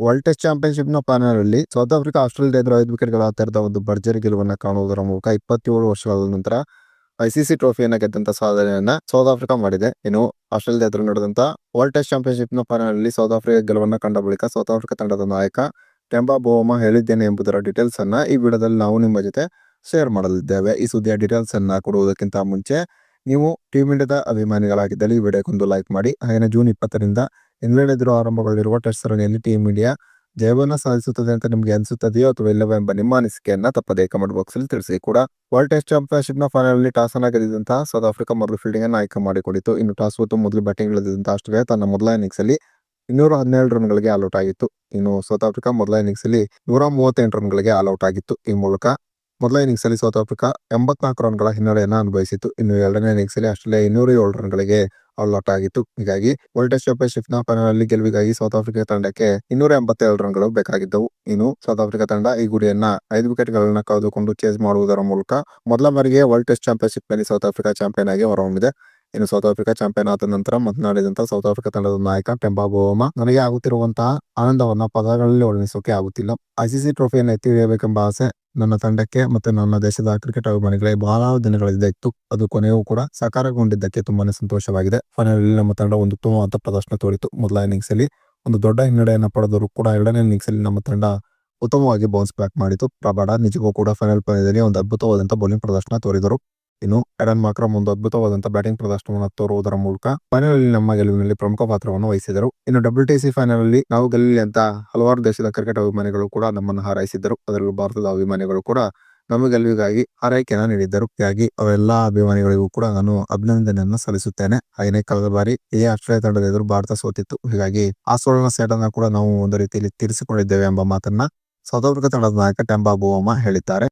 World test ಚಾಂಪಿಯನ್ಶಿಪ್ನ final ಅಲ್ಲಿ south Africa Australia ಎದುರು ಐದು ವಿಕೆಟ್ಗಳ ಆತರದ ಒಂದು ಭರ್ಜರಿ ಗೆಲುವನ್ನ ಕಾಣುವುದರ ಮೂಲಕ ಇಪ್ಪತ್ತೇಳು ವರ್ಷಗಳ ನಂತರ ಐಸಿಸಿ ಟ್ರೋಫಿಯನ್ನ ಗೆದ್ದಂತ ಸಾಧನೆಯನ್ನ ಸೌತ್ ಆಫ್ರಿಕಾ ಮಾಡಿದೆ. ಇನ್ನು ಆಸ್ಟ್ರೇಲಿಯಾ ಎದುರು ನಡೆದಂತ ವರ್ಲ್ಡ್ ಟೆಸ್ಟ್ ಚಾಂಪಿಯನ್ಶಿಪ್ನ ಫೈನಲ್ ಅಲ್ಲಿ ಸೌತ್ ಆಫ್ರಿಕಾ ಗೆಲುವನ್ನ ಕಂಡ ಬಳಿಕ ಸೌತ್ ಆಫ್ರಿಕಾ ತಂಡದ ನಾಯಕ ಟೆಂಬಾ ಬೋಮಾ ಹೇಳಿದ್ದೇನೆ ಎಂಬುದರ ಡೀಟೇಲ್ಸ್ ಅನ್ನ ಈ ವಿಡಿಯೋದಲ್ಲಿ ನಾವು ನಿಮ್ಮ ಜೊತೆ ಶೇರ್ ಮಾಡಲಿದ್ದೇವೆ. ಈ ಸುದ್ದಿಯ ಡೀಟೇಲ್ಸ್ ಅನ್ನ ಕೊಡುವುದಕ್ಕಿಂತ ಮುಂಚೆ ನೀವು ಟೀಮ್ ಇಂಡಿಯಾದ ಅಭಿಮಾನಿಗಳಾಗಿದ್ದಲ್ಲಿ ಈ ವಿಡಿಯೋಕ್ಕೊಂದು ಲೈಕ್ ಮಾಡಿ. ಹಾಗೆ ಜೂನ್ ಇಪ್ಪತ್ತರಿಂದ ಇಂಗ್ಲೆಂಡ್ ಆರಂಭಗೊಳ್ಳಿರುವ ಟೆಸ್ಟ್ ಸರಣಿಯಲ್ಲಿ ಟೀಮ್ ಇಂಡಿಯಾ ಜಯವನ್ನ ಸಾಧಿಸುತ್ತದೆ ಅಂತ ನಿಮ್ಗೆ ಅನಿಸುತ್ತದೆಯೋ ಅಥವಾ ಇಲ್ಲವೋ ಎಂಬ ನಿಮ್ಮ ಅನಿಸಿಕೆಯನ್ನ ತಪ್ಪದೇ ಕಮೆಂಟ್ ಬಾಕ್ಸ್ ಅಲ್ಲಿ ತಿಳಿಸಿ. ಕೂಡ ವರ್ಲ್ಡ್ ಟೆಸ್ಟ್ ಚಾಂಪಿಯನ್ಶಿಪ್ನ ಫೈನಲ್ ಅಲ್ಲಿ ಟಾಸ್ ಅನ್ನ ಗೆದ್ದಂತಹ ಸೌತ್ ಆಫ್ರಿಕಾ ಮೊದಲು ಫೀಲ್ಡಿಂಗ್ ಅನ್ನು ಆಯ್ಕೆ ಮಾಡಿಕೊಂಡಿತ್ತು ಇನ್ನು ಟಾಸ್ ಹೊತ್ತು ಮೊದಲು ಬ್ಯಾಟಿಂಗ್ ಇಳಿದಂತಹ ಆಸ್ಟ್ರೇಲಿಯಾ ತನ್ನ ಮೊದಲ ಇನ್ನಿಂಗ್ಸ್ ಅಲ್ಲಿ ಇನ್ನೂರ ಹನ್ನೆರಡು ರನ್ಗಳಿಗೆ ಆಲ್ಔಟ್ ಆಗಿತ್ತು. ಇನ್ನು ಸೌತ್ ಆಫ್ರಿಕಾ ಮೊದಲ ಇನ್ನಿಂಗ್ಸ್ ಅಲ್ಲಿ ನೂರ ಮೂವತ್ತೆಂಟು ರನ್ಗಳಿಗೆ ಆಲ್ಔಟ್ ಆಗಿತ್ತು. ಈ ಮೂಲಕ ಮೊದಲ ಇನ್ನಿಂಗ್ಸ್ ಅಲ್ಲಿ ಸೌತ್ ಆಫ್ರಿಕಾ ಎಂಬತ್ನಾಲ್ಕು ರನ್ಗಳ ಹಿನ್ನಡೆಯನ್ನ ಅನುಭವಿಸಿತ್ತು. ಇನ್ನು ಎರಡನೇ ಇನ್ನಿಂಗ್ಸ್ ಅಲ್ಲಿ ಆಸ್ಟ್ರೇಲಿಯಾ ಇನ್ನೂರ ಏಳು ರನ್ಗಳಿಗೆ ಆಲ್ಔಟ್ ಆಗಿತ್ತು. ಹೀಗಾಗಿ ವರ್ಲ್ಡ್ ಟೆಸ್ಟ್ ಚಾಂಪಿಯನ್ಶಿಪ್ನ ಫೈನಲ್ ಗೆಲುವಿಗಾಗಿ ಸೌತ್ ಆಫ್ರಿಕಾ ತಂಡಕ್ಕೆ ಇನ್ನೂರ ಎಂಬತ್ತೇಳು ರನ್ಗಳು ಬೇಕಾಗಿದ್ದವು. ಇನ್ನು ಸೌತ್ ಆಫ್ರಿಕಾ ತಂಡ ಈ ಗುರಿಯನ್ನ ಐದು ವಿಕೆಟ್ ಗಳನ್ನ ಕಳೆದುಕೊಂಡು ಚೇಸ್ ಮಾಡುವುದರ ಮೂಲಕ ಮೊದಲ ಬಾರಿಗೆ ವರ್ಲ್ಡ್ ಟೆಸ್ಟ್ ಚಾಂಪಿಯನ್ಶಿಪ್ನಲ್ಲಿ ಸೌತ್ ಆಫ್ರಿಕಾ ಚಾಂಪಿಯನ್ ಆಗಿ ಹೊರಹೊಮ್ಮಿದೆ. ಇನ್ನು ಸೌತ್ ಆಫ್ರಿಕಾ ಚಾಂಪಿಯನ್ ಆದ ನಂತರ ಮಾತನಾಡಿದಂತ ಸೌತ್ ಆಫ್ರಿಕಾ ತಂಡದ ನಾಯಕ ಟೆಂಬಾ ಬೋಮ ನನಗೆ ಆಗುತ್ತಿರುವಂತಹ ಆನಂದವನ್ನ ಪದಗಳಲ್ಲಿ ವರ್ಣಿಸೋಕೆ ಆಗುತ್ತಿಲ್ಲ. ಐಸಿಸಿ ಟ್ರೋಫಿಯನ್ನು ಎತ್ತಿ ಹಿಡಿಯಬೇಕೆಂಬ ಆಸೆ ನನ್ನ ತಂಡಕ್ಕೆ ಮತ್ತೆ ನನ್ನ ದೇಶದ ಕ್ರಿಕೆಟ್ ಅಭಿಮಾನಿಗಳಿಗೆ ಬಹಳ ದಿನಗಳಿಂದ ಇತ್ತು. ಅದು ಕೊನೆಯೂ ಕೂಡ ಸಾಕಾರಗೊಂಡಿದ್ದಕ್ಕೆ ತುಂಬಾನೇ ಸಂತೋಷವಾಗಿದೆ. ಫೈನಲ್ ನಮ್ಮ ತಂಡ ಒಂದು ಉತ್ತಮವಾದ ಪ್ರದರ್ಶನ ತೋರಿತು. ಮೊದಲ ಇನ್ನಿಂಗ್ಸ್ ಅಲ್ಲಿ ಒಂದು ದೊಡ್ಡ ಹಿನ್ನಡೆಯನ್ನು ಪಡೆದರೂ ಕೂಡ ಎರಡನೇ ಇನ್ನಿಂಗ್ಸ್ ಅಲ್ಲಿ ನಮ್ಮ ತಂಡ ಉತ್ತಮವಾಗಿ ಬೌನ್ಸ್ ಬ್ಯಾಕ್ ಮಾಡಿತು. ಪ್ರಬಾಡ ನಿಜಕ್ಕೂ ಕೂಡ ಫೈನಲ್ ಪಂದ್ಯದಲ್ಲಿ ಒಂದು ಅದ್ಭುತವಾದಂತಹ ಬೌಲಿಂಗ್ ಪ್ರದರ್ಶನ ತೋರಿದರು. ಇನ್ನು ಎಡನ್ ಮಾಕ್ರಮ್ ಒಂದು ಅದ್ಭುತವಾದಂತಹ ಬ್ಯಾಟಿಂಗ್ ಪ್ರದರ್ಶನವನ್ನು ತೋರುವುದರ ಮೂಲಕ ಫೈನಲ್ ನಮ್ಮ ಗೆಲುವಿನಲ್ಲಿ ಪ್ರಮುಖ ಪಾತ್ರವನ್ನು ವಹಿಸಿದರು. ಇನ್ನು ಡಬ್ಲ್ಯೂ ಟಿ ಸಿ ಫೈನಲ್ ಅಲ್ಲಿ ನಾವು ಗೆಲ್ಲಲಿ ಅಂತ ಹಲವಾರು ದೇಶದ ಕ್ರಿಕೆಟ್ ಅಭಿಮಾನಿಗಳು ಕೂಡ ನಮ್ಮನ್ನು ಹಾರೈಸಿದ್ದರು. ಅದರಲ್ಲೂ ಭಾರತದ ಅಭಿಮಾನಿಗಳು ಕೂಡ ನಮ್ಮ ಗೆಲುವಿಗಾಗಿ ಹಾರೈಕೆಯನ್ನ ನೀಡಿದ್ದರು. ಹೀಗಾಗಿ ಅವೆಲ್ಲ ಅಭಿಮಾನಿಗಳಿಗೂ ಕೂಡ ನಾನು ಅಭಿನಂದನೆಯನ್ನು ಸಲ್ಲಿಸುತ್ತೇನೆ. ಹಾಗೆಯೇ ಕಳೆದ ಬಾರಿ ಇದೇ ಆಸ್ಟ್ರೇಲಿಯಾ ತಂಡದ ಎದುರು ಭಾರತ ಸೋತಿತ್ತು. ಹೀಗಾಗಿ ಆ ಸೋಲನ ಸೇಟನ್ನ ಕೂಡ ನಾವು ಒಂದು ರೀತಿಯಲ್ಲಿ ತೀರಿಸಿಕೊಂಡಿದ್ದೇವೆ ಎಂಬ ಮಾತನ್ನ ಸೌತ್ ಆಫ್ರಿಕಾ ತಂಡದ ನಾಯಕ ಟೆಂಬಾ ಬೋವಮ್ಮ ಹೇಳಿದ್ದಾರೆ.